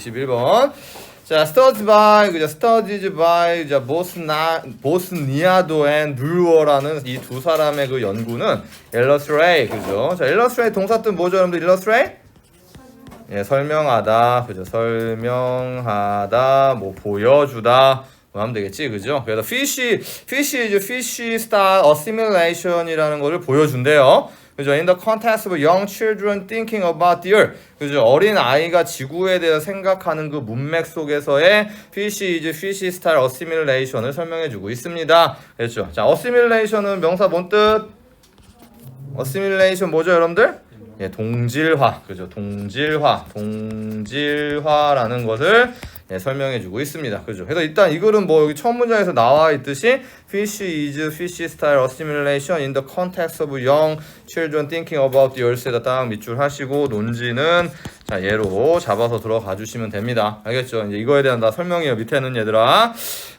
21번. 자, studied by, 그죠? studied by, 자, 보스나, 보스니아도 앤 브루어라는 이 두 사람의 그 연구는 illustrate, 그죠? 자, illustrate 동사 뜻 뭐죠, 여러분들? illustrate? 예, 설명하다, 그죠? 설명하다, 뭐 보여주다, 뭐 하면 되겠지, 그죠? 그래서 fish, fish is fish style assimilation이라는 거를 보여준대요. 그죠? In the context of young children thinking about the earth. 그죠? 어린 아이가 지구에 대해 생각하는 그 문맥 속에서의 fish is fish style assimilation을 설명해주고 있습니다. 그렇죠? 자, assimilation은 명사 뭔 뜻? 어시밀레이션 뭐죠, 여러분들? 예, 동질화. 그죠? 동질화. 동질화라는 것을 예, 설명해 주고 있습니다. 그죠? 그래서 일단 이 글은 뭐 여기 첫 문장에서 나와 있듯이 fish is fish style assimilation in the context of young children thinking about the earth에다 딱 밑줄 하시고 논지는 자, 얘로 잡아서 들어가 주시면 됩니다. 알겠죠? 이제 이거에 대한 다 설명이에요. 밑에는 얘들아.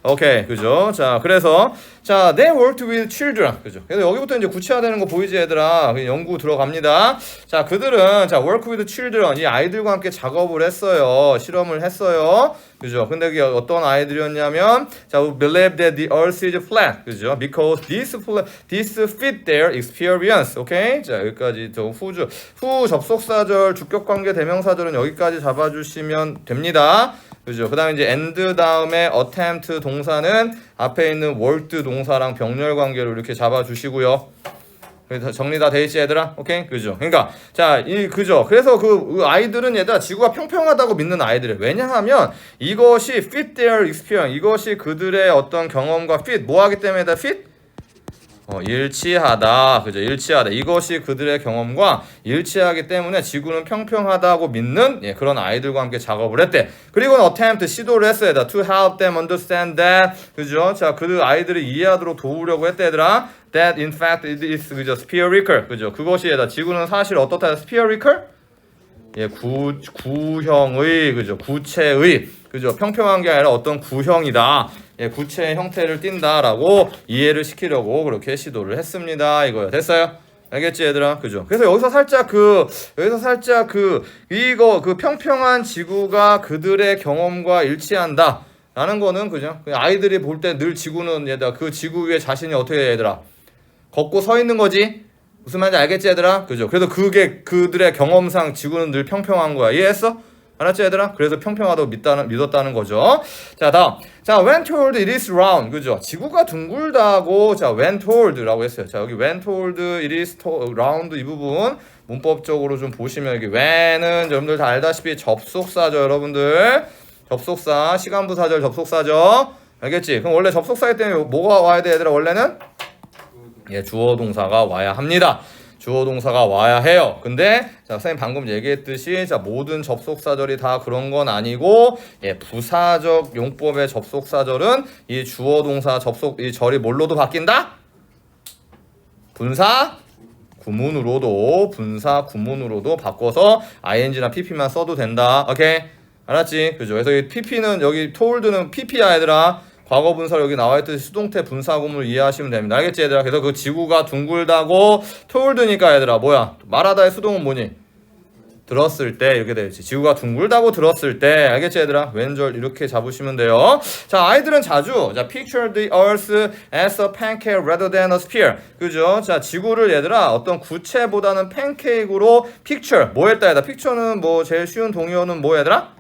오케이. 그죠? 자, 그래서 자, they worked with children. 그죠? 그래서 여기부터 이제 구체화되는 거 보이지 얘들아. 연구 들어갑니다. 자, 그들은 자, work with children. 이 아이들과 함께 작업을 했어요. 실험을 했어요. 그죠? 근데 그게 어떤 아이들이었냐면 자, we believe that the earth is flat. 그죠? Because this flat, this fit their experience. 오케이? 자, 여기까지 저 후주 후 접속사절 주격 관계 대명사절은 여기까지 잡아 주시면 됩니다. 그죠? 그다음에 이제 end 다음에 attempt 동사는 앞에 있는 word 동사랑 병렬 관계로 이렇게 잡아 주시고요. 그래서 정리 다 돼 있지 얘들아? 오케이? 그죠? 그러니까 자, 이 그죠? 그래서 그 아이들은 얘들아 지구가 평평하다고 믿는 아이들이에요. 왜냐하면 이것이 fit their experience. 이것이 그들의 어떤 경험과 fit 뭐 하기 때문에 다 fit 어, 일치하다. 그죠? 일치하다. 이것이 그들의 경험과 일치하기 때문에 지구는 평평하다고 믿는 예, 그런 아이들과 함께 작업을 했대. 그리고 attempt 시도를 했어요. to help them understand that. 그죠? 자, 그 아이들이 이해하도록 도우려고 했대, 얘들아. That in fact it is 그죠? spherical. 그죠? 그것이 얘들아. 지구는 사실 어떻다? spherical? 예, 구, 구형의, 그죠? 구체의, 그죠? 평평한 게 아니라 어떤 구형이다. 예, 구체의 형태를 띈다라고 이해를 시키려고 그렇게 시도를 했습니다. 이거요. 됐어요? 알겠지, 얘들아? 그죠? 그래서 여기서 살짝 그, 여기서 살짝 그, 이거, 그 평평한 지구가 그들의 경험과 일치한다. 라는 거는 그죠? 아이들이 볼 때 늘 지구는 얘들아, 그 지구 위에 자신이 어떻게 해, 얘들아? 걷고 서 있는 거지? 무슨 말인지 알겠지 얘들아? 그죠? 그래서 그게 그들의 경험상 지구는 늘 평평한 거야. 이해했어? 알았지 얘들아? 그래서 평평하다고 믿다는, 믿었다는 거죠. 자 다음 자 when told it is round 그죠? 지구가 둥글다고 자 when told라고 했어요. 자 여기 when told it is to, round 이 부분 문법적으로 좀 보시면 여기 when은 여러분들 다 알다시피 접속사죠 여러분들 접속사 시간부 사절 접속사죠 알겠지? 그럼 원래 접속사기 때문에 뭐가 와야 돼 얘들아 원래는 예, 주어 동사가 와야 합니다. 주어 동사가 와야 해요. 근데 자, 선생님 방금 얘기했듯이 자, 모든 접속사절이 다 그런 건 아니고 예, 부사적 용법의 접속사절은 이 주어 동사 접속 이 절이 뭘로도 바뀐다? 분사 구문으로도 분사 구문으로도 바꿔서 ing나 pp만 써도 된다. 오케이? 알았지? 그죠? 그래서 이 pp는 여기 told는 pp야 얘들아. 과거 분사 여기 나와 있듯이 수동태 분사 구문을 이해하시면 됩니다. 알겠지 얘들아? 그래서 그 지구가 둥글다고 told니까 얘들아 뭐야? 말하다의 수동은 뭐니? 들었을 때 이렇게 되지. 지구가 둥글다고 들었을 때 알겠지 얘들아? 왼절 이렇게 잡으시면 돼요. 자 아이들은 자주 자 picture the earth as a pancake rather than a sphere. 그죠? 자 지구를 얘들아 어떤 구체보다는 팬케이크로 picture 뭐 했다 얘들아? picture는 뭐 제일 쉬운 동의어는 뭐 얘들아?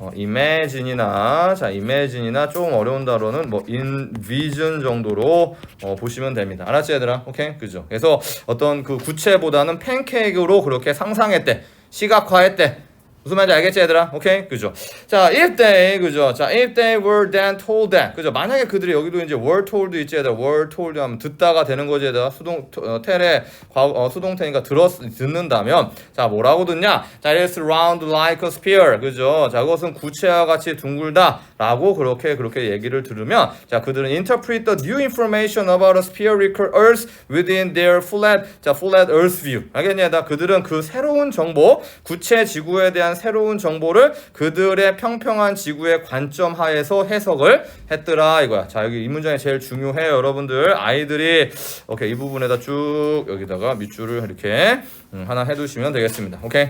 어, imagine이나 자 imagine이나 좀 어려운 단어는 뭐 envision 정도로 어, 보시면 됩니다. 알았지 얘들아? 오케이 그죠? 그래서 어떤 그 구체보다는 팬케이크로 그렇게 상상했대, 시각화했대. 무슨 말인지 알겠지 얘들아? 오케이 그죠? 자 if they 그죠? 자 if they were then told that 그죠? 만약에 그들이 여기도 이제 were told 있지 얘들아? were told 하면 듣다가 되는 거지 얘들아? 수동 어, 텔의 과 어, 수동태니까 들었 듣는다면 자 뭐라고 듣냐? 자 it's round like a sphere 그죠? 자 그것은 구체와 같이 둥글다라고 그렇게 그렇게 얘기를 들으면 자 그들은 interpret the new information about a spherical earth within their flat 자 flat earth view 알겠냐? 다 그들은 그 새로운 정보 구체 지구에 대한 새로운 정보를 그들의 평평한 지구의 관점 하에서 해석을 했더라 이거야. 자 여기 이 문장이 제일 중요해요, 여러분들. 아이들이 오케이 이 부분에다 쭉 여기다가 밑줄을 이렇게 음, 하나 해두시면 되겠습니다. 오케이.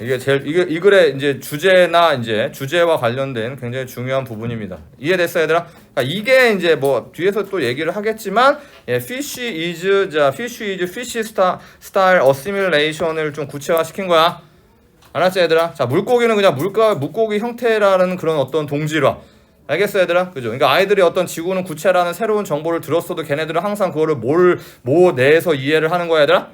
이게 제일 이게 이 글의 이제 주제나 이제 주제와 관련된 굉장히 중요한 부분입니다. 이해됐어 얘들아? 그러니까 이게 이제 뭐 뒤에서 또 얘기를 하겠지만 예, fish is 자 fish is fish style assimilation을 좀 구체화시킨 거야. 알았지 얘들아? 자 물고기는 그냥 물가 물고기 형태라는 그런 어떤 동질화. 알겠어 얘들아? 그죠? 그러니까 아이들이 어떤 지구는 구체라는 새로운 정보를 들었어도 걔네들은 항상 그거를 뭘 뭐 내에서 이해를 하는 거야 얘들아?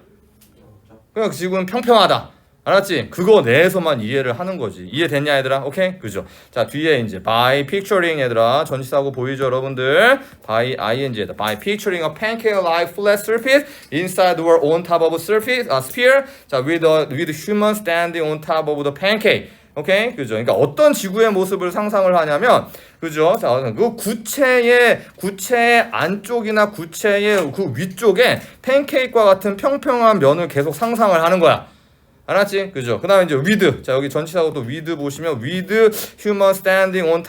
그냥 지구는 평평하다. 알았지? 그거 내에서만 이해를 하는 거지. 이해됐냐 얘들아? 오케이? 그죠? 자 뒤에 이제 by picturing 얘들아 전치사고 보이죠 여러분들? by ing에다 by picturing a pancake-like flat surface inside or on top of a surface, a sphere 자 with a with human standing on top of the pancake 오케이 그죠 그러니까 어떤 지구의 모습을 상상을 하냐면 그죠 자 그 구체의 구체의 안쪽이나 구체의 그 위쪽에 팬케이크와 같은 평평한 면을 계속 상상을 하는 거야 알았지? 그죠? 그 다음에 이제 with. 자, 여기 전치사고 또 with 보시면 with human standing.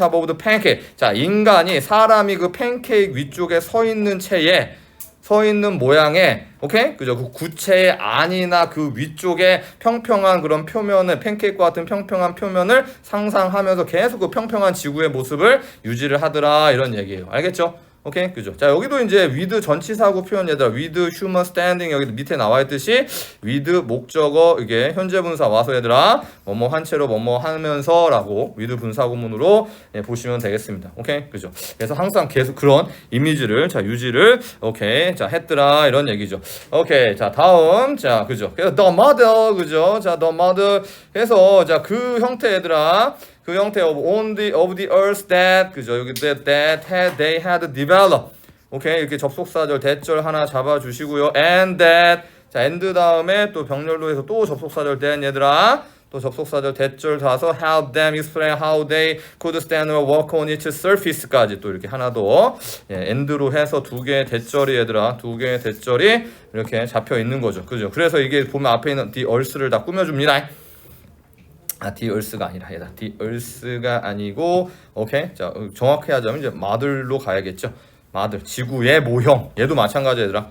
자, 인간이 사람이 그 팬케이크 위쪽에 서 있는 채에 서 있는 모양의 오케이 그죠 그 구체의 안이나 그 위쪽에 평평한 그런 표면을 팬케이크와 같은 평평한 표면을 상상하면서 계속 그 평평한 지구의 모습을 유지를 하더라 이런 얘기예요 알겠죠? 오케이? 그죠? 자 여기도 이제 with 전치사구 표현 얘들아 with human standing 여기 밑에 나와 있듯이 with 목적어 이게 현재 분사 와서 얘들아 뭐뭐 한 채로 뭐뭐 하면서 라고 with 분사 구문으로 예, 보시면 되겠습니다. 오케이? 그죠? 그래서 항상 계속 그런 이미지를 자 유지를 오케이 자 했더라 이런 얘기죠. 오케이 자 다음 자 그죠? 그래서 the mother 그죠? 자 the mother 해서 자 그 형태 얘들아 그 형태 of on the of the earth that 그죠 여기 that, that had they had developed 오케이 이렇게 접속사절 대절 하나 잡아주시고요 and that 자 and 다음에 또 병렬로 해서 또 접속사절 then 얘들아 또 접속사절 대절 다서 help them explain how they could stand or walk on its surface까지 또 이렇게 하나 더 예, end로 해서 두 개의 대절이 얘들아 두 개의 대절이 이렇게 잡혀 있는 거죠 그죠 그래서 이게 보면 앞에 있는 the earth를 다 꾸며줍니다 아, 디얼스가 아니라 얘다. 디얼스가 아니고 오케이. 자, 어, 정확히 하자면 이제 마들로 가야겠죠. 마들. 지구의 모형. 얘도 마찬가지 얘들아.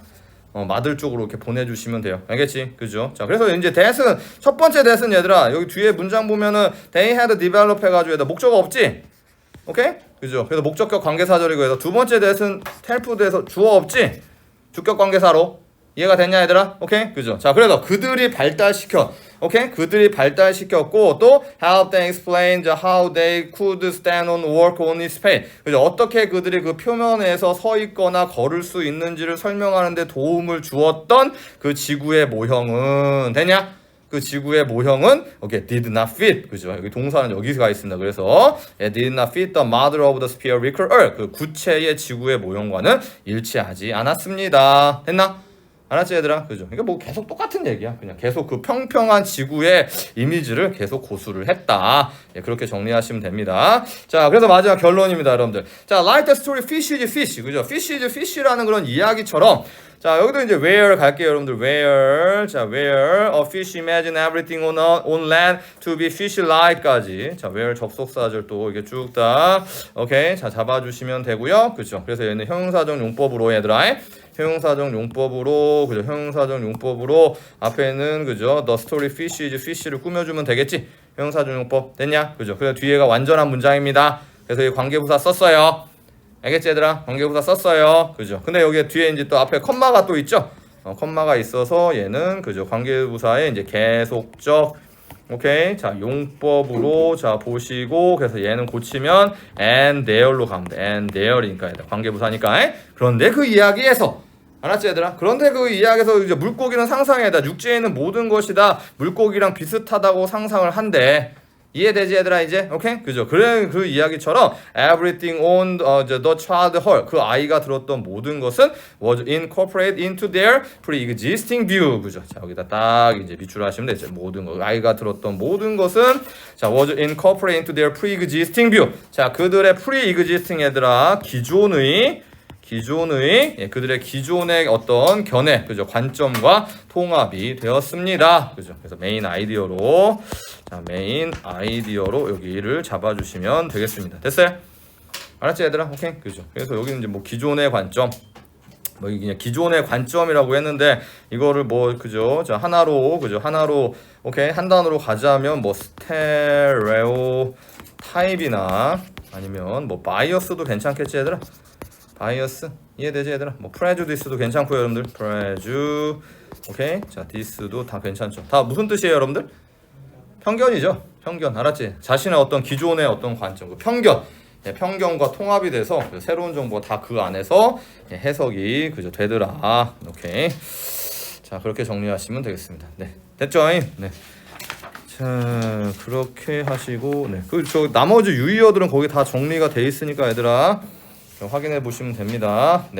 어, 마들 쪽으로 이렇게 보내주시면 돼요. 알겠지? 그죠? 자, 그래서 이제 대은 첫 번째 대은 얘들아 여기 뒤에 문장 보면은 they had develop 해가지고 얘들 목적어 없지? 오케이? 그죠? 그래서 목적격 관계사절이고 해서 두 번째 대은 텔프드에서 주어 없지? 주격 관계사로 이해가 됐냐 얘들아? 오케이? 그죠? 자, 그래서 그들이 발달시켜 오케이? 그들이 발달시켰고 또 help them explain how they could stand on work on its page. 그죠? 어떻게 그들이 그 표면에서 서 있거나 걸을 수 있는지를 설명하는 데 도움을 주었던 그 지구의 모형은 되냐? 그 지구의 모형은 오케이 did not fit 그죠 여기 동사는 여기가 있습니다 그래서 예, did not fit the model of the spherical earth 그 구체의 지구의 모형과는 일치하지 않았습니다 됐나? 알았지 얘들아? 그죠? 그러니까 뭐 계속 똑같은 얘기야. 그냥 계속 그 평평한 지구의 이미지를 계속 고수를 했다. 예, 그렇게 정리하시면 됩니다. 자, 그래서 마지막 결론입니다, 여러분들. 자, story fish is fish. 그죠? is fish라는 그런 이야기처럼 자, 여기도 이제 where 갈게요, 여러분들. where. 자, where a fish imagine everything on, on land to be fish like까지. 자, where 접속사절 또 이게 쭉 다. 오케이. 자, 잡아 주시면 되고요. 그죠? 그래서 얘는 형용사적 용법으로 얘들아. 형용사적 용법으로 그죠? 형용사적 용법으로 앞에는 그죠? The story fish is fish를 꾸며 주면 되겠지? 형용사적 용법 됐냐? 그죠? 그래서 뒤에가 완전한 문장입니다. 그래서 이 관계부사 썼어요. 알겠지 얘들아? 관계부사 썼어요. 그죠? 근데 여기 뒤에 이제 또 앞에 컴마가 또 있죠? 어, 컴마가 있어서 얘는 그죠? 관계부사의 이제 계속적 오케이 자 용법으로 자 보시고 그래서 얘는 고치면 and there로 가면 돼 and there니까 관계부사니까 그런데 그 이야기에서 알았지 얘들아? 그런데 그 이야기에서 이제 물고기는 상상해다 육지에 있는 모든 것이 다 물고기랑 비슷하다고 상상을 한대 이해되지 얘들아 이제 오케이 그죠 그래 그 이야기처럼 everything on uh, the, the child her 그 아이가 들었던 모든 것은 was incorporated into their pre-existing view 그죠 자 여기다 딱 이제 밑줄하시면 되죠 모든 거 아이가 들었던 모든 것은 자 was incorporated into their pre-existing view 자 그들의 pre-existing 얘들아 기존의 기존의 예, 그들의 기존의 어떤 견해 그죠? 관점과 통합이 되었습니다. 그죠? 그래서 메인 아이디어로 자 메인 아이디어로 여기를 잡아주시면 되겠습니다. 됐어요? 알았지 얘들아? 오케이. 그죠? 그래서 여기는 이제 뭐 기존의 관점 뭐 그냥 기존의 관점이라고 했는데 이거를 뭐 그죠? 자 하나로 그죠? 하나로 오케이. 한 단어로 가자면 뭐 스테레오 타입이나 아니면 뭐 바이어스도 괜찮겠지 얘들아 바이어스? 이해되지 얘들아? 뭐 프레주디스도 괜찮고요 여러분들. 프레주 오케이. 자 디스도 다 괜찮죠. 다 무슨 뜻이에요 여러분들? 편견이죠. 편견. 알았지? 자신의 어떤 기존의 어떤 관점. 그 편견. 예, 편견과 통합이 돼서 그 새로운 정보가 다 그 안에서 예, 해석이 그죠 되더라. 오케이. 자 그렇게 정리하시면 되겠습니다. 네. 됐죠 네. 자 그렇게 하시고 네그 저 나머지 유의어들은 거기 다 정리가 돼 있으니까 얘들아 확인해 보시면 됩니다 네.